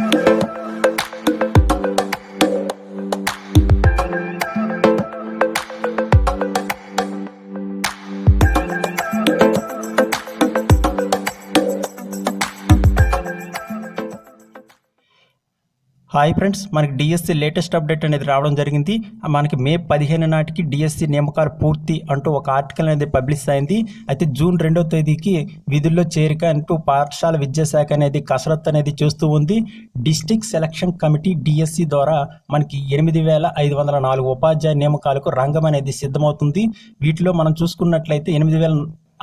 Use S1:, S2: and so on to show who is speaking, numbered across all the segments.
S1: Thank you. Hi friends మనకి DSC latest update అనేది రావడం జరిగింది. మనకి మే పదిహేను నాటికి డిఎస్సి నియామకాలు పూర్తి అంటూ ఒక ఆర్టికల్ అనేది పబ్లిష్ అయింది. అయితే జూన్ రెండో తేదీకి విధుల్లో చేరిక అంటూ పాఠశాల విద్యాశాఖ అనేది కసరత్తు అనేది చేస్తూ ఉంది. డిస్టిక్ సెలక్షన్ కమిటీ డిఎస్సి ద్వారా మనకి ఎనిమిది వేల ఐదు వందల నాలుగు ఉపాధ్యాయ నియామకాలకు రంగం అనేది సిద్ధమవుతుంది. వీటిలో మనం చూసుకున్నట్లయితే ఎనిమిది వేల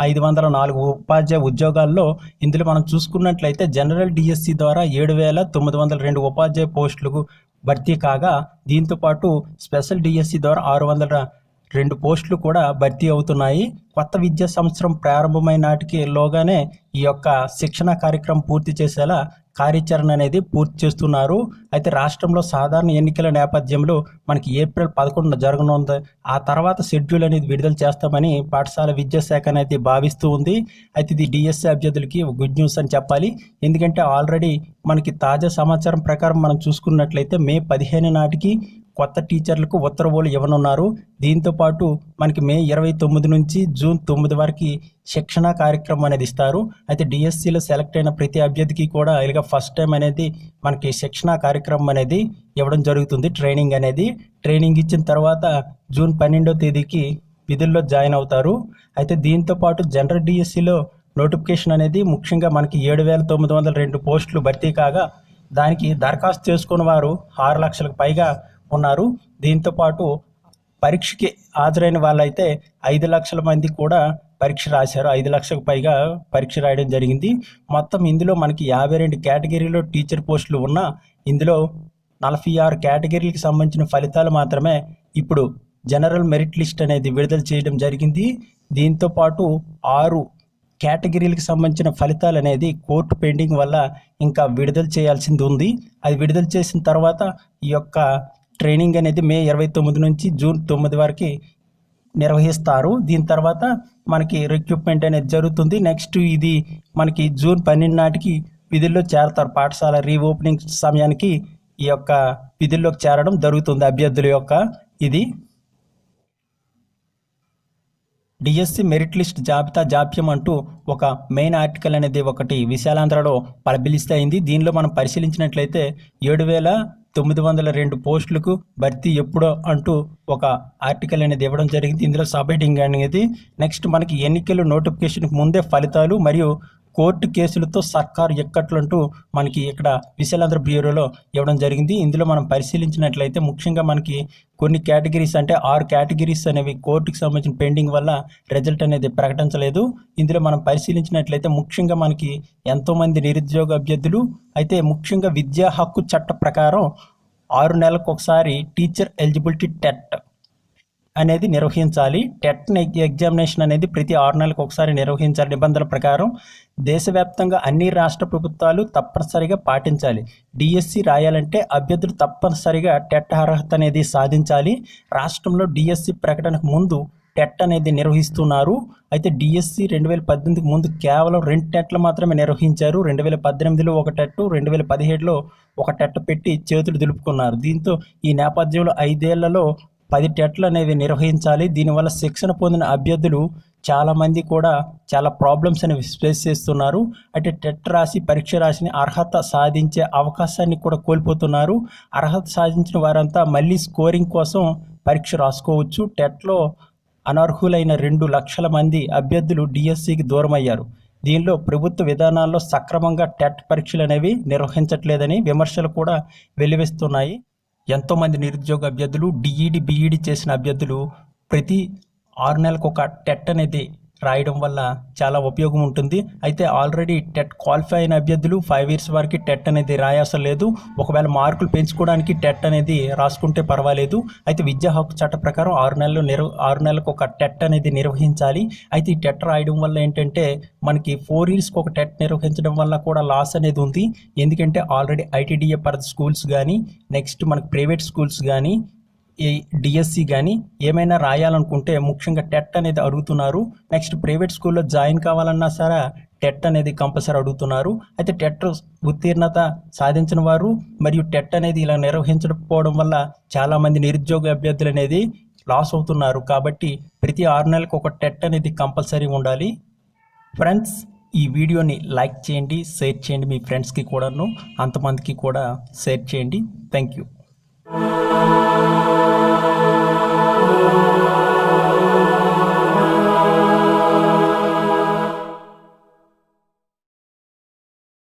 S1: ఐదు వందల నాలుగు ఉపాధ్యాయ ఉద్యోగాల్లో ఇందులో మనం చూసుకున్నట్లయితే జనరల్ డిఎస్సి ద్వారా ఏడు వేల తొమ్మిది వందల రెండు ఉపాధ్యాయ పోస్టులకు భర్తీ కాగా దీంతో పాటు స్పెషల్ డిఎస్సి ద్వారా ఆరు వందల రెండు పోస్టులు కూడా భర్తీ అవుతున్నాయి. కొత్త విద్యా సంవత్సరం ప్రారంభమైన నాటికి లోగానే ఈ యొక్క శిక్షణ కార్యక్రమం పూర్తి చేసేలా కార్యాచరణ అనేది పూర్తి చేస్తున్నారు. అయితే రాష్ట్రంలో సాధారణ ఎన్నికల నేపథ్యంలో మనకి ఏప్రిల్ పదకొండున జరగనుంది. ఆ తర్వాత షెడ్యూల్ అనేది విడుదల చేస్తామని పాఠశాల విద్యాశాఖ అనేది భావిస్తూ ఉంది. అయితే ఇది డిఎస్సి అభ్యర్థులకి గుడ్ న్యూస్ అని చెప్పాలి. ఎందుకంటే ఆల్రెడీ మనకి తాజా సమాచారం ప్రకారం మనం చూసుకున్నట్లయితే మే పదిహేను నాటికి కొత్త టీచర్లకు ఉత్తర్వులు ఇవ్వనున్నారు. దీంతో పాటు మనకి మే ఇరవై తొమ్మిది నుంచి జూన్ తొమ్మిది వరకు శిక్షణ కార్యక్రమం అనేది ఇస్తారు. అయితే డిఎస్సిలో సెలెక్ట్ అయిన ప్రతి అభ్యర్థికి కూడా ఇలాగ ఫస్ట్ టైం అనేది మనకి శిక్షణ కార్యక్రమం అనేది ఇవ్వడం జరుగుతుంది. ట్రైనింగ్ అనేది ట్రైనింగ్ ఇచ్చిన తర్వాత జూన్ పన్నెండో తేదీకి విధుల్లో జాయిన్ అవుతారు. అయితే దీంతో పాటు జనరల్ డిఎస్సిలో నోటిఫికేషన్ అనేది ముఖ్యంగా మనకి ఏడు వేల తొమ్మిది వందల రెండు పోస్టులు భర్తీ కాగా దానికి దరఖాస్తు చేసుకున్న వారు ఆరు లక్షలకు పైగా ఉన్నారు. దీంతో పాటు పరీక్షకి హాజరైన వాళ్ళైతే ఐదు లక్షల మంది కూడా పరీక్ష రాశారు. ఐదు లక్షలకు పైగా పరీక్ష రాయడం జరిగింది. మొత్తం ఇందులో మనకి యాభై రెండు కేటగిరీలో టీచర్ పోస్టులు ఉన్నా ఇందులో నలభై ఆరు కేటగిరీలకు సంబంధించిన ఫలితాలు మాత్రమే ఇప్పుడు జనరల్ మెరిట్ లిస్ట్ అనేది విడుదల చేయడం జరిగింది. దీంతో పాటు ఆరు కేటగిరీలకు సంబంధించిన ఫలితాలు అనేది కోర్టు పెండింగ్ వల్ల ఇంకా విడుదల చేయాల్సింది ఉంది. అది విడుదల చేసిన తర్వాత ఈ యొక్క ట్రైనింగ్ అనేది మే ఇరవై తొమ్మిది నుంచి జూన్ తొమ్మిది వరకు నిర్వహిస్తారు. దీని తర్వాత మనకి రిక్రూట్మెంట్ అనేది జరుగుతుంది. నెక్స్ట్ ఇది మనకి జూన్ పన్నెండు నాటికి విధుల్లో చేరతారు. పాఠశాల రీఓపెనింగ్ సమయానికి ఈ యొక్క విధుల్లోకి చేరడం జరుగుతుంది అభ్యర్థుల యొక్క ఇది. డిఎస్సి మెరిట్ లిస్ట్ జాబితా జాప్యం అంటూ ఒక మెయిన్ ఆర్టికల్ అనేది ఒకటి విశాలాంధ్రలో పలబిలిస్తే అయింది. దీనిలో మనం పరిశీలించినట్లయితే ఏడు వేల తొమ్మిది వందల రెండు పోస్టులకు భర్తీ ఎప్పుడో అంటూ ఒక ఆర్టికల్ అనేది ఇవ్వడం జరిగింది. ఇందులో సబ్మిటింగ్ అనేది నెక్స్ట్ మనకి ఎన్నికలు నోటిఫికేషన్కి ముందే ఫలితాలు మరియు కోర్టు కేసులతో సర్కారు ఎక్కట్లంటూ మనకి ఇక్కడ విశాలాంధ్ర బ్యూరోలో ఇవ్వడం జరిగింది. ఇందులో మనం పరిశీలించినట్లయితే ముఖ్యంగా మనకి కొన్ని కేటగిరీస్ అంటే ఆరు కేటగిరీస్ అనేవి కోర్టుకి సంబంధించిన పెండింగ్ వల్ల రిజల్ట్ అనేది ప్రకటించలేదు. ఇందులో మనం పరిశీలించినట్లయితే ముఖ్యంగా మనకి ఎంతోమంది నిరుద్యోగ అభ్యర్థులు అయితే ముఖ్యంగా విద్యా హక్కు చట్ట ప్రకారం ఆరు నెలలకు ఒకసారి టీచర్ ఎలిజిబిలిటీ టెట్ అనేది నిర్వహించాలి. టెట్ ఎగ్జామినేషన్ అనేది ప్రతి ఆరు నెలలకు ఒకసారి నిర్వహించాలి. నిబంధనల ప్రకారం దేశవ్యాప్తంగా అన్ని రాష్ట్ర ప్రభుత్వాలు తప్పనిసరిగా పాటించాలి. డిఎస్సి రాయాలంటే అభ్యర్థులు తప్పనిసరిగా టెట్ అర్హత అనేది సాధించాలి. రాష్ట్రంలో డిఎస్సి ప్రకటనకు ముందు టెట్ అనేది నిర్వహిస్తున్నారు. అయితే డిఎస్సి రెండు వేల పద్దెనిమిదికి ముందు కేవలం రెండు టెట్లు మాత్రమే నిర్వహించారు. రెండు వేల పద్దెనిమిదిలో ఒక టెట్ రెండు వేల పదిహేడులో ఒక టెట్ పెట్టి చేతులు దులుపుకున్నారు. దీంతో ఈ నేపథ్యంలో ఐదేళ్ళలో పది టెట్లు అనేవి నిర్వహించాలి. దీనివల్ల శిక్షణ పొందిన అభ్యర్థులు చాలామంది కూడా చాలా ప్రాబ్లమ్స్ అనేవి ఫేస్ చేస్తున్నారు. అంటే టెట్ రాసి పరీక్ష రాసిన అర్హత సాధించే అవకాశాన్ని కూడా కోల్పోతున్నారు. అర్హత సాధించిన వారంతా మళ్ళీ స్కోరింగ్ కోసం పరీక్ష రాసుకోవచ్చు. టెట్లో అనర్హులైన రెండు లక్షల మంది అభ్యర్థులు డిఎస్సికి దూరమయ్యారు. దీనిలో ప్రభుత్వ విధానాల్లో సక్రమంగా టెట్ పరీక్షలు అనేవి నిర్వహించట్లేదని విమర్శలు కూడా వెల్లువిస్తున్నాయి. ఎంతోమంది నిరుద్యోగ అభ్యర్థులు డిఈడి బిఈడి చేసిన అభ్యర్థులు ప్రతి ఆరు నెలలకు ఒక టెట్ అనేది రాయడం వల్ల చాలా ఉపయోగం ఉంటుంది. అయితే ఆల్రెడీ టెట్ క్వాలిఫై అయిన అభ్యర్థులు ఫైవ్ ఇయర్స్ వరకు టెట్ అనేది రాయాల్సిన లేదు. ఒకవేళ మార్కులు పెంచుకోవడానికి టెట్ అనేది రాసుకుంటే పర్వాలేదు. అయితే విద్యా హక్కు చట్ట ప్రకారం ఆరు నెలలు నిర్వ ఆరు నెలలకు ఒక టెట్ అనేది నిర్వహించాలి. అయితే ఈ టెట్ రాయడం వల్ల ఏంటంటే మనకి ఫోర్ ఇయర్స్కి ఒక టెట్ నిర్వహించడం వల్ల కూడా లాస్ అనేది ఉంది. ఎందుకంటే ఆల్రెడీ ఐటీడీఏ పర్ స్కూల్స్ కానీ నెక్స్ట్ మనకి ప్రైవేట్ స్కూల్స్ కానీ డిఎస్సి కానీ ఏమైనా రాయాలనుకుంటే ముఖ్యంగా టెట్ అనేది అడుగుతున్నారు. నెక్స్ట్ ప్రైవేట్ స్కూల్లో జాయిన్ కావాలన్నా సరే టెట్ అనేది కంపల్సరీ అడుగుతున్నారు. అయితే టెట్ ఉత్తీర్ణత సాధించిన వారు మరియు టెట్ అనేది ఇలా నిర్వహించకపోవడం వల్ల చాలామంది నిరుద్యోగ అభ్యర్థులు అనేది లాస్ అవుతున్నారు. కాబట్టి ప్రతి ఆరు నెలలకు ఒక టెట్ అనేది కంపల్సరీ ఉండాలి. ఫ్రెండ్స్ ఈ వీడియోని లైక్ చేయండి షేర్ చేయండి మీ ఫ్రెండ్స్కి కూడాను అంతమందికి కూడా షేర్ చేయండి. Thank you